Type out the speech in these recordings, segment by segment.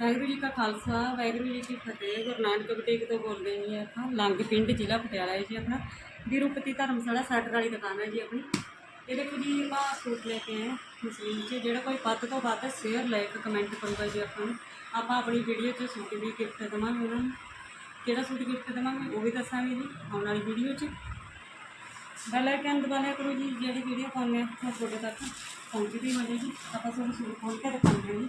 ਵਾਹਿਗੁਰੂ ਜੀ ਕਾ ਖਾਲਸਾ, ਵਾਹਿਗੁਰੂ ਜੀ ਕੀ ਫਤਿਹ। ਗੁਰੂ ਨਾਨਕ ਬੁਟੀਕ ਤੋਂ ਬੋਲਦੇ ਜੀ ਆਪਾਂ, ਲੰਗ ਪਿੰਡ ਜ਼ਿਲ੍ਹਾ ਪਟਿਆਲਾ ਹੈ ਜੀ ਆਪਣਾ। ਵਿਰੂਪਤੀ ਧਰਮਸ਼ਾਲਾ ਸਾਟਰ ਵਾਲੀ ਦੁਕਾਨ ਹੈ ਜੀ ਆਪਣੀ। ਇਹ ਦੇਖੋ ਜੀ, ਆਪਾਂ ਸੂਟ ਲੈ ਕੇ ਆਏ ਹਾਂ 'ਚ। ਜਿਹੜਾ ਕੋਈ ਵੱਧ ਤੋਂ ਵੱਧ ਸ਼ੇਅਰ ਲਾਈਕ ਕਮੈਂਟ ਕਰੂਗਾ ਜੀ ਆਪਾਂ ਨੂੰ। ਆਪਾਂ ਆਪਣੀ ਵੀਡੀਓ 'ਚ ਸੂਟ ਵੀ ਗਿਫਟ ਦੇਵਾਂਗੇ ਉਹਨਾਂ ਨੂੰ। ਕਿਹੜਾ ਸੂਟ ਗਿਫਟ ਦੇਵਾਂਗੇ, ਉਹ ਵੀ ਦੱਸਾਂਗੇ ਜੀ, ਆਉਣ ਵਾਲੀ ਵੀਡੀਓ 'ਚ। ਬੈਲ ਆਈਕਨ ਦਬਾ ਲਿਆ ਕਰੋ ਜੀ, ਜਿਹੜੀ ਵੀਡੀਓ ਪਾਉਂਦੇ ਆ ਤੁਹਾਡੇ ਤੱਕ ਪਹੁੰਚਦੀ ਹੋਵੇ ਜੀ। ਆਪਾਂ ਤੁਹਾਨੂੰ ਸੂਟ ਖੋਲ ਕੇ ਦਿਖਾਉਂਦੇ ਹਾਂ ਜੀ।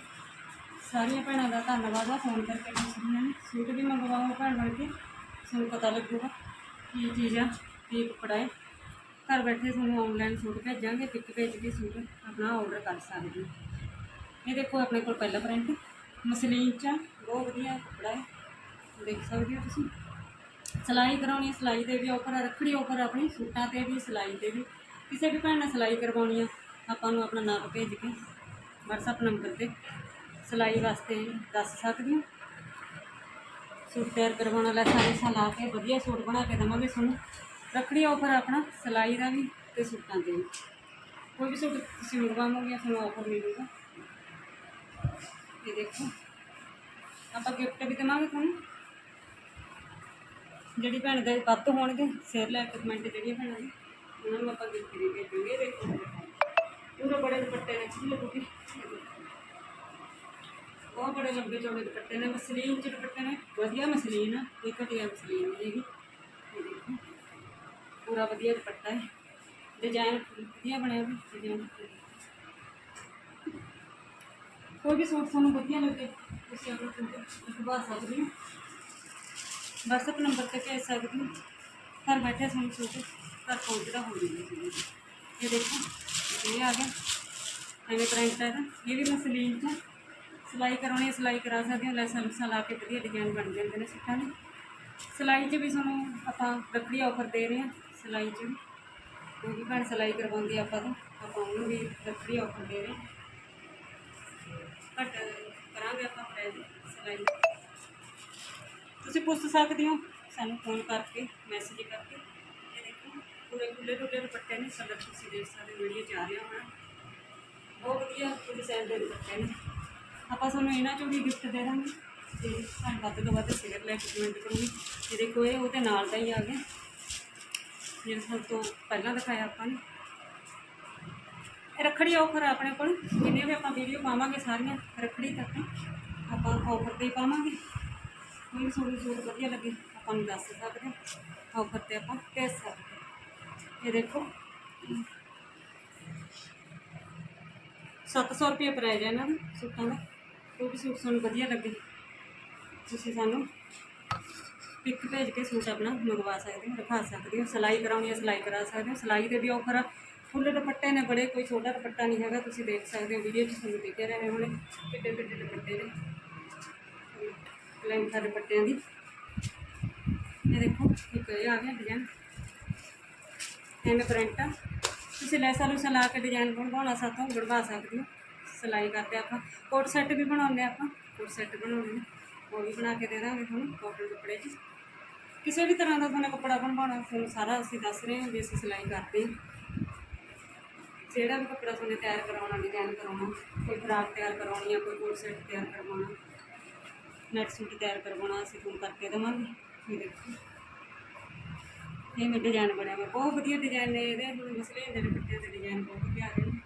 ਸਾਰੀਆਂ ਭੈਣਾਂ ਦਾ ਧੰਨਵਾਦ ਆ ਫੋਨ ਕਰਕੇ ਪੁੱਛਦੀਆਂ ਨੇ ਸੂਟ ਵੀ ਮੰਗਵਾਓ ਭੈਣ ਬਣ ਕੇ ਤੁਹਾਨੂੰ ਪਤਾ ਲੱਗੂਗਾ ਕੀ ਚੀਜ਼ ਆ ਕੀ ਕੱਪੜਾ ਹੈ। ਘਰ ਬੈਠੇ ਤੁਹਾਨੂੰ ਆਨਲਾਈਨ ਸੂਟ ਭੇਜਾਂਗੇ ਪਿਕ ਭੇਜ ਕੇ ਸੂਟ ਆਪਣਾ ਆਰਡਰ ਕਰ ਸਕਦੇ ਹੋ। ਇਹ ਦੇਖੋ ਆਪਣੇ ਕੋਲ ਪਹਿਲਾ ਪ੍ਰਿੰਟ ਮਸਲੀਨ ਚ ਆ, ਬਹੁਤ ਵਧੀਆ ਕੱਪੜਾ ਹੈ। ਦੇਖ ਸਕਦੇ ਹੋ ਤੁਸੀਂ। ਸਿਲਾਈ ਕਰਾਉਣੀ ਹੈ, ਸਿਲਾਈ ਦੇ ਵੀ ਆਫਰ ਰੱਖੜੀ ਆਫਰ ਆਪਣੀ ਸੂਟਾਂ ਤੇ ਵੀ ਸਿਲਾਈ ਤੇ ਵੀ। ਕਿਸੇ ਵੀ ਭੈਣ ਨੇ ਸਿਲਾਈ ਕਰਵਾਉਣੀ ਆ ਆਪਾਂ ਨੂੰ ਆਪਣਾ ਨਾਪ ਭੇਜ ਕੇ WhatsApp ਨੰਬਰ ਤੇ। ਸਿਲਾਈ ਵਾਸਤੇ ਦੱਸ ਸਕਦੇ ਹੋ। ਸੂਟ ਤਿਆਰ ਕਰਵਾਉਣ ਵਾਲਾ ਲੂਸਾਂ ਲਾ ਕੇ ਵਧੀਆ ਸੂਟ ਬਣਾ ਕੇ ਦੇਵਾਂਗੇ ਤੁਹਾਨੂੰ। ਰੱਖੜੀ ਆਫਰ ਆਪਣਾ ਸਿਲਾਈ ਦਾ ਵੀ ਤੇ ਸੂਟਾਂ ਤੇ ਵੀ। ਕੋਈ ਵੀ ਸੂਟ ਤੁਸੀਂ ਮੰਗਵਾਓਗੇ ਤੁਹਾਨੂੰ ਆਫਰ ਮਿਲੂਗਾ। ਇਹ ਦੇਖੋ। ਆਪਾਂ ਗਿਫਟ ਵੀ ਦੇਵਾਂਗੇ ਤੁਹਾਨੂੰ। ਜਿਹੜੀ ਭੈਣ ਦੇ ਵੱਧ ਹੋਣਗੇ ਸ਼ੇਅਰ ਲਾਈਕ ਕਮੈਂਟ ਜਿਹੜੀਆਂ ਭੈਣਾਂ ਨੇ, ਉਹਨਾਂ ਨੂੰ ਆਪਾਂ ਗਿਫਟ ਵੀ ਭੇਜਾਂਗੇ ਦੇਖੋ। ਪੂਰੇ ਬੜੇ ਦੁਪੱਟੇ ਨੇ ਜੀ ਲੱਗੂਗੇ ਬਹੁਤ ਬੜੇ ਲੰਬੇ ਚੌੜੇ ਦੁਪੱਟੇ ਨੇ, ਮਸਲੀਨ ਚ ਦੁਪੱਟੇ ਨੇ। ਵਧੀਆ ਮਸਲੀਨ ਆ ਕੋਈ ਘਟੀਆ ਮਸਲੀਨ ਨਹੀਂ ਹੈਗੀ ਇਹ ਦੇਖੋ ਪੂਰਾ ਵਧੀਆ ਦੁਪੱਟਾ ਹੈ। ਡਿਜ਼ਾਈਨ ਵਧੀਆ ਬਣਿਆ ਹੋਇਆ ਡਿਜ਼ਾਈਨ ਕੋਈ ਵੀ ਸੂਟ ਤੁਹਾਨੂੰ ਵਧੀਆ ਲੱਗੇ, ਤੁਸੀਂ ਆਪਣਾ ਸੂਟ ਲਿਖਵਾ ਸਕਦੇ ਹੋ। WhatsApp ਨੰਬਰ ਤੇ ਭੇਜ ਸਕਦੇ ਹੋ। ਘਰ ਬੈਠੇ ਤੁਹਾਨੂੰ ਸੂਟ ਘਰ ਪਹੁੰਚਦਾ ਹੋ ਜਾਊਗਾ ਇਹ ਦੇਖੋ, ਇਹ ਆ ਗਿਆ। ਐਵੇਂ ਪ੍ਰਿੰਟ ਹੈ ਇਹਦਾ ਇਹ ਵੀ ਮਸਲੀਨ ਚ ਆ। ਸਿਲਾਈ ਕਰਾਉਣੀ ਸਿਲਾਈ ਕਰਾ ਸਕਦੇ ਹੋ ਲੈਸਾਂ ਲੂਸਾਂ ਲਾ ਕੇ ਵਧੀਆ ਡਿਜ਼ਾਈਨ ਬਣ ਜਾਂਦੇ ਨੇ ਸੂਟਾਂ ਦੇ। ਸਿਲਾਈ 'ਚ ਵੀ ਤੁਹਾਨੂੰ ਆਪਾਂ ਰੱਖੜੀ ਆਫਰ ਦੇ ਰਹੇ ਹਾਂ, ਸਿਲਾਈ 'ਚ ਵੀ। ਕੋਈ ਵੀ ਭੈਣ ਸਿਲਾਈ ਕਰਵਾਉਂਦੀ ਆਪਾਂ ਤੋਂ, ਆਪਾਂ ਉਹਨੂੰ ਵੀ ਰੱਖੜੀ ਆਫਰ ਦੇ ਰਹੇ ਹਾਂ। ਘੱਟ ਕਰਾਂਗੇ ਆਪਾਂ ਪ੍ਰਾਈਸ ਸਿਲਾਈ ਤੁਸੀਂ ਪੁੱਛ ਸਕਦੇ ਹੋ, ਸਾਨੂੰ ਫੋਨ ਕਰਕੇ ਮੈਸੇਜ ਕਰਕੇ। ਇਹ ਦੇਖੋ, ਪੂਰੇ ਖੁੱਲੇ ਡੁੱਲੇ ਦੁਪੱਟੇ ਨੇ ਕਲਰ ਤੁਸੀਂ ਦੇਖ ਸਕਦੇ ਹੋ ਵੀਡੀਓ 'ਚ ਆ ਰਿਹਾ ਹੋਣਾ। ਬਹੁਤ ਵਧੀਆ ਡਿਜ਼ਾਈਨ ਦੇ ਦੁਪੱਟੇ ਨੇ। ਆਪਾਂ ਤੁਹਾਨੂੰ ਇਹਨਾਂ ਚੋਂ ਵੀ ਗਿਫਟ ਦੇ ਦਾਂਗੇ ਤੇ ਤੁਹਾਨੂੰ ਵੱਧ ਤੋਂ ਵੱਧ ਸ਼ੇਅਰ ਲੈ ਕੇ ਕਮੈਂਟ ਕਰੂੰਗੀ। ਇਹ ਦੇਖੋ ਇਹ ਉਹਦੇ ਨਾਲ ਦਾ ਹੀ ਆ ਗਿਆ। ਜਿਹੜਾ ਸਭ ਤੋਂ ਪਹਿਲਾਂ ਦਿਖਾਇਆ ਆਪਾਂ ਨੇ। ਰੱਖੜੀ ਆਫਰ ਆਪਣੇ ਕੋਲ। ਜਿੰਨੇ ਵੀ ਆਪਾਂ ਵੀਡੀਓ ਪਾਵਾਂਗੇ ਸਾਰੀਆਂ ਰੱਖੜੀ ਤੱਕ। ਆਪਾਂ ਆਫਰ ਤੇ ਹੀ ਪਾਵਾਂਗੇ। ਕੋਈ ਵੀ ਤੁਹਾਨੂੰ ਸੂਟ ਵਧੀਆ ਲੱਗੇ, ਆਪਾਂ ਨੂੰ ਦੱਸ ਸਕਦੇ ਆਫਰ ਤੇ ਆਪਾਂ ਭੇਜ ਸਕਦੇ ਇਹ ਦੇਖੋ। 700 ਰੁਪਏ ਪ੍ਰਾਈਜ਼ ਹੈ ਇਹਨਾਂ ਦਾ ਸੂਟਾਂ ਦਾ। ਕੋਈ ਵੀ ਸੂਟ ਤੁਹਾਨੂੰ ਵਧੀਆ ਲੱਗੇ? ਤੁਸੀਂ ਸਾਨੂੰ ਪਿਕ ਭੇਜ ਕੇ ਸੂਟ ਆਪਣਾ ਮੰਗਵਾ ਸਕਦੇ ਹੋ, ਰਖਾ ਸਕਦੇ ਹੋ, ਸਿਲਾਈ ਕਰਾਉਣੀ ਹੈ ਸਿਲਾਈ ਕਰਾ ਸਕਦੇ ਹੋ। ਸਿਲਾਈ ਦੇ ਵੀ ਆਫਰ ਆ। ਫੁੱਲ ਦੁਪੱਟੇ ਨੇ ਬੜੇ, ਕੋਈ ਛੋਟਾ ਦੁਪੱਟਾ ਨਹੀਂ ਹੈਗਾ, ਤੁਸੀਂ ਦੇਖ ਸਕਦੇ ਹੋ ਵੀਡੀਓ 'ਚ ਤੁਹਾਨੂੰ ਦਿਖ ਰਹੇ ਨੇ ਹੁਣੇ। ਕਿੱਡੇ ਕਿੱਡੇ ਦੁਪੱਟੇ ਨੇ। ਲੈਂਥ ਦੇ ਦੁਪੱਟਿਆਂ ਦੀ। ਇਹ ਦੇਖੋ, ਇੱਕ ਇਹ ਆ ਗਿਆ ਡਿਜ਼ਾਈਨ ਐਵੇਂ ਪ੍ਰਿੰਟ ਆ। ਤੁਸੀਂ ਲੈਸਾਂ ਲੂਸਾਂ ਲਾ ਕੇ ਡਿਜ਼ਾਈਨ ਬਣਵਾਉਣਾ ਸਾਥੋਂ ਬਣਵਾ ਸਕਦੇ ਹੋ। ਸਿਲਾਈ ਕਰਦੇ ਆਪਾਂ। ਕੋਟ ਸੈੱਟ ਵੀ ਬਣਾਉਂਦੇ ਆਪਾਂ। ਕੋਟ ਸੈੱਟ ਬਣਾਉਂਦੇ ਨੇ ਉਹ ਵੀ ਬਣਾ ਕੇ ਦੇ ਦਾਂਗੇ ਤੁਹਾਨੂੰ ਕੋਟਨ ਕੱਪੜੇ 'ਚ। ਕਿਸੇ ਵੀ ਤਰ੍ਹਾਂ ਦਾ ਤੁਹਾਨੂੰ ਕੱਪੜਾ ਬਣਵਾਉਣਾ, ਤੁਹਾਨੂੰ ਸਾਰਾ ਅਸੀਂ ਦੱਸ ਰਹੇ ਹਾਂ ਵੀ ਅਸੀਂ ਸਿਲਾਈ ਕਰਦੇ ਹਾਂ। ਜਿਹੜਾ ਵੀ ਕੱਪੜਾ ਤੁਹਾਨੂੰ ਤਿਆਰ ਕਰਾਉਣਾ ਡਿਜ਼ਾਈਨ ਕਰਾਉਣਾ, ਕੋਈ ਫਰਾਕ ਤਿਆਰ ਕਰਵਾਉਣੀ ਆ, ਕੋਈ ਕੋਟ ਸੈੱਟ ਤਿਆਰ ਕਰਵਾਉਣਾ ਨੈਟ ਸੂਟ ਤਿਆਰ ਕਰਵਾਉਣਾ, ਅਸੀਂ ਤੁਹਾਨੂੰ ਕਰਕੇ ਦੇਵਾਂਗੇ। ਇਹ ਦੇਖੋ। ਇਹ ਮੇਰੇ ਡਿਜ਼ਾਈਨ ਬਣਿਆ ਹੋਇਆ। ਬਹੁਤ ਵਧੀਆ ਡਿਜ਼ਾਈਨ ਨੇ ਇਹਦੇ। ਹੁਣ ਮਸਲੇ ਦੇ ਦੁਪੱਟਿਆਂ ਦੇ ਡਿਜ਼ਾਈਨ ਬਹੁਤ ਵਧੀਆ ਆ ਰਹੇ ਨੇ।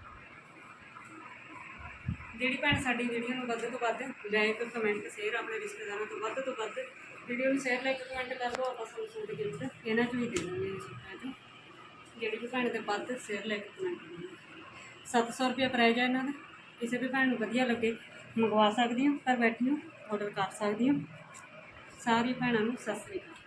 ਜਿਹੜੀ ਭੈਣ ਸਾਡੀ ਵੀਡੀਓ ਨੂੰ ਵੱਧ ਤੋਂ ਵੱਧ ਲਾਈਕ ਕਮੈਂਟ ਸ਼ੇਅਰ ਆਪਣੇ ਰਿਸ਼ਤੇਦਾਰਾਂ ਤੋਂ ਵੱਧ ਤੋਂ ਵੱਧ ਵੀਡੀਓ ਨੂੰ ਸ਼ੇਅਰ ਲਾਈਕ ਕਮੈਂਟ ਕਰ ਦਿਓ, ਆਪਾਂ ਸਾਨੂੰ ਸੂਟ ਗਿਫਟ ਇਹਨਾਂ ਚੋਂ ਹੀ ਦੇ ਦਾਂਗੇ ਇਹ ਸੂਟਾਂ ਜਿਹੜੀ ਵੀ ਭੈਣ ਦੇ ਵੱਧ ਸ਼ੇਅਰ ਲਾਈਕ ਕਮੈਂਟ ਕਰਨੀ 700 ਰੁਪਏ ਪ੍ਰਾਈਜ਼ ਹੈ ਇਹਨਾਂ ਦਾ। ਕਿਸੇ ਵੀ ਭੈਣ ਨੂੰ ਵਧੀਆ ਲੱਗੇ, ਮੰਗਵਾ ਸਕਦੀ ਹੋ ਘਰ ਬੈਠੀ ਹੋ ਆਰਡਰ ਕਰ ਸਕਦੀ ਹੋ। ਸਾਰੀ ਭੈਣਾਂ ਨੂੰ ਸਤਿ ਸ੍ਰੀ ਅਕਾਲ।